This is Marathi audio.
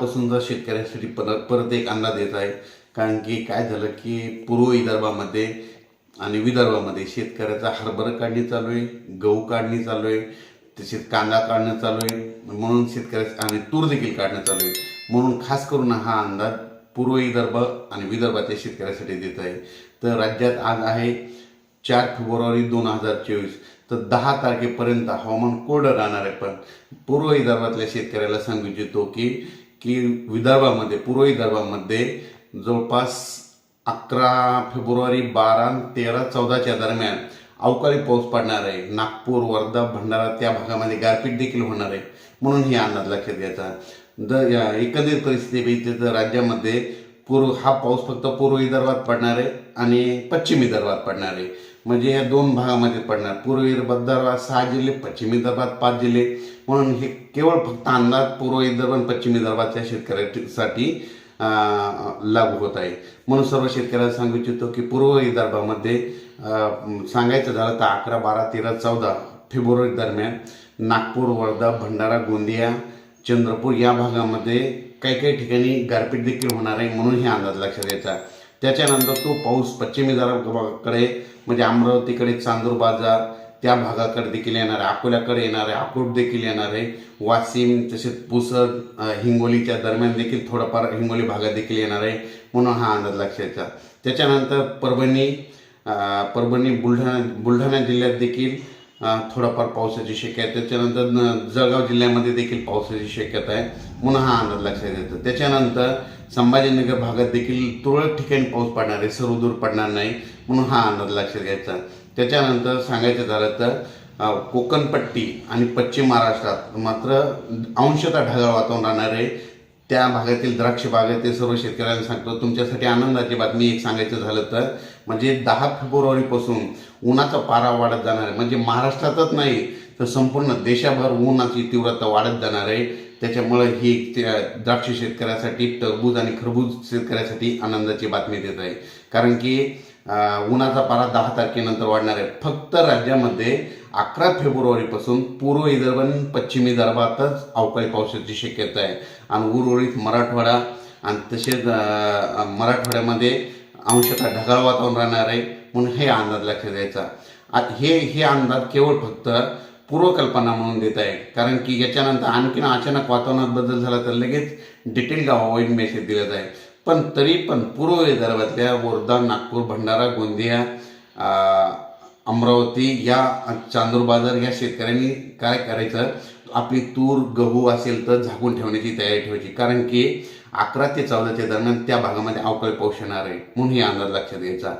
पासून जर शेतकऱ्यांसाठी परत परत एक अंदाज देत आहे कारण की काय झालं की पूर्व विदर्भामध्ये आणि विदर्भामध्ये शेतकऱ्याचा हरभरा काढणी चालू आहे गहू काढणी चालू आहे तसेच कांदा काढणं चालू आहे म्हणून शेतकऱ्यास आणि तूर देखील काढणं चालू आहे. म्हणून खास करून हा अंदाज पूर्व विदर्भ आणि विदर्भाच्या शेतकऱ्यासाठी देत आहे. तर राज्यात आज आहे चार फेब्रुवारी दोन हजार चोवीस. तर दहा तारखेपर्यंत हवामान कोरडं राहणार आहे पण पूर्व विदर्भातल्या शेतकऱ्याला सांगू इच्छितो की की विदर्भामध्ये पूर्व विदर्भामध्ये जवळपास अकरा फेब्रुवारी बारा तेरा चौदाच्या दरम्यान अवकाळी पाऊस पडणार आहे. नागपूर वर्धा भंडारा त्या भागामध्ये गारपीट देखील होणार आहे. म्हणून हे अंदाज लक्षात घ्यायचा. द या एकंदरीत परिस्थिती तर राज्यामध्ये पूर्व हा पाऊस फक्त पूर्व विदर्भात पडणार आहे आणि पश्चिम विदर्भात पडणार आहे. म्हणजे या दोन भागामध्ये पडणार. पूर्व विदर्भात सहा जिल्हे पश्चिम विदर्भात पाच जिल्हे. म्हणून हे केवळ फक्त अंदाज पूर्व विदर्भ आणि पश्चिम विदर्भाच्या शेतकऱ्यासाठी लागू होत आहे. म्हणून सर्व शेतकऱ्याला सांगू इच्छितो की पूर्व विदर्भामध्ये सांगायचं झालं तर अकरा बारा तेरा चौदा फेब्रुवारी दरम्यान नागपूर वर्धा भंडारा गोंदिया चंद्रपूर या भागामध्ये काही काही ठिकाणी गारपीट देखील होणार आहे म्हणून हे अंदाज लक्षात आहे त्याच्यानंतर तो पाऊस पश्चिमी भागाकडे म्हणजे अमरावतीकडे चांदूर बाजार त्या भागाकडे देखील येणार आहे. अकोल्याकडे येणार आहे. अकोट देखील येणार आहे. वाशिम तसेच पुसद हिंगोलीच्या दरम्यान देखील थोडाफार हिंगोली भागात देखील येणार आहे. म्हणून हा अंदाज लक्षात त्याच्यानंतर परभणी परभणी बुलढाणा बुलढाणा जिल्ह्यात देखील थोडाफार पावसाची शक्यता आहे. त्याच्यानंतर न- जळगाव जिल्ह्यामध्ये देखील पावसाची शक्यता आहे. म्हणून हा अंदाज लक्षात येतो. त्याच्यानंतर संभाजीनगर भागात देखील तुरळक ठिकाणी पाऊस पडणार आहे सर्व दूर पडणार नाही म्हणून हा अंदाज लक्षात घ्यायचा. त्याच्यानंतर सांगायचं झालं तर कोकणपट्टी आणि पश्चिम महाराष्ट्रात मात्र अंशतः ढगाळ वातावरण राहणार आहे. त्या भागातील द्राक्ष बागातील सर्व शेतकऱ्यांना सांगतो. तुमच्यासाठी आनंदाची बातमी एक सांगायचं झालं तर म्हणजे दहा फेब्रुवारीपासून उन्हाचा पारा वाढत जाणार आहे. म्हणजे महाराष्ट्रातच नाही तर संपूर्ण देशाभर उन्हाची तीव्रता वाढत जाणार आहे. त्याच्यामुळे ही त्या द्राक्ष शेतकऱ्यासाठी टरबूज आणि खरबूज शेतकऱ्यासाठी आनंदाची बातमी देत आहे. कारण की उन्हाचा पारा दहा तारखेनंतर वाढणार आहे. फक्त राज्यामध्ये अकरा फेब्रुवारीपासून पूर्व विदर्भ आणि पश्चिम विदर्भातच अवकाळी पावसाची शक्यता आहे. आणि उर्वरित मराठवाडा आणि तसेच मराठवाड्यामध्ये अंशतः ढगाळ वातावरण राहणार आहे. म्हणून हे अंदाज लक्षात द्यायचा हे हे अंदाज केवळ फक्त पूर्वकल्पना म्हणून देत आहे. कारण की याच्यानंतर आणखीन अचानक वातावरणात बदल झाला तर लगेच डिटेल गावावरील मेसेज दिला जाईल. पण तरी पण पूर्व विदर्भातल्या वर्धा नागपूर भंडारा गोंदिया अमरावती या चांदूर बाजार या शेतकऱ्यांनी काय करायचं? आपली तूर गहू असेल तर झाकून ठेवण्याची तयारी ठेवायची. कारण की अकरा ते चौदाच्या दरम्यान त्या भागामध्ये अवकाळी पाऊस येणार आहे. म्हणून हे अंदाज लक्षात घ्यायचा.